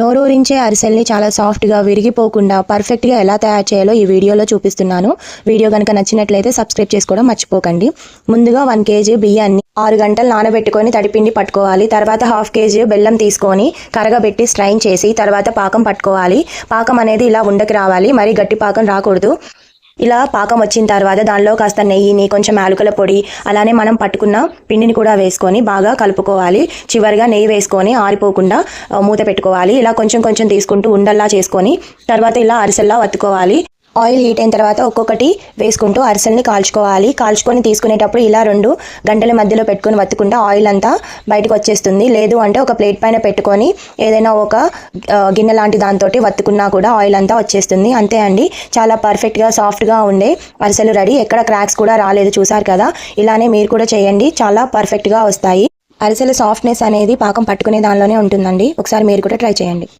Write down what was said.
నోరూరించే అరిసెల్ని చాలా సాఫ్ట్గా విరిగిపోకుండా పర్ఫెక్ట్గా ఎలా తయారు చేయాలో ఈ వీడియోలో చూపిస్తున్నాను. వీడియో కనుక నచ్చినట్లయితే సబ్స్క్రైబ్ చేసుకోవడం మర్చిపోకండి. ముందుగా వన్ కేజీ బియ్యాన్ని ఆరు గంటలు నానబెట్టుకొని తడిపిండి పట్టుకోవాలి. తర్వాత హాఫ్ కేజీ బెల్లం తీసుకొని కరగబెట్టి స్ట్రైన్ చేసి తర్వాత పాకం పట్టుకోవాలి. పాకం అనేది ఇలా ఉండకి రావాలి. మరి గట్టి పాకం రాకూడదు. ఇలా పాకం వచ్చిన తర్వాత దానిలో కాస్త నెయ్యిని కొంచెం యాలకుల పొడి అలానే మనం పట్టుకున్న పిండిని కూడా వేసుకొని బాగా కలుపుకోవాలి. చివరిగా నెయ్యి వేసుకొని ఆరిపోకుండా మూత పెట్టుకోవాలి. ఇలా కొంచెం కొంచెం తీసుకుంటూ ఉండల్లా చేసుకొని తర్వాత ఇలా అరిసెల్లా వత్తుకోవాలి. ఆయిల్ హీట్ అయిన తర్వాత ఒక్కొక్కటి వేసుకుంటూ అరిసెల్ని కాల్చుకోవాలి. కాల్చుకొని తీసుకునేటప్పుడు ఇలా రెండు గంటల మధ్యలో పెట్టుకొని వత్తుకుంటే ఆయిల్ అంతా బయటకు వచ్చేస్తుంది. లేదు అంటే ఒక ప్లేట్ పైన పెట్టుకొని ఏదైనా ఒక గిన్నె లాంటి దాంతో వత్తుకున్నా కూడా ఆయిల్ అంతా వచ్చేస్తుంది. అంతే అండి. చాలా పర్ఫెక్ట్గా సాఫ్ట్గా ఉండే అరిసెలు రెడీ. ఎక్కడ క్రాక్స్ కూడా రాలేదు. చూసారు కదా? ఇలానే మీరు కూడా చేయండి. చాలా పర్ఫెక్ట్గా వస్తాయి. అరిసెల సాఫ్ట్నెస్ అనేది పాకం పట్టుకునే దానిలోనే ఉంటుందండి. ఒకసారి మీరు కూడా ట్రై చేయండి.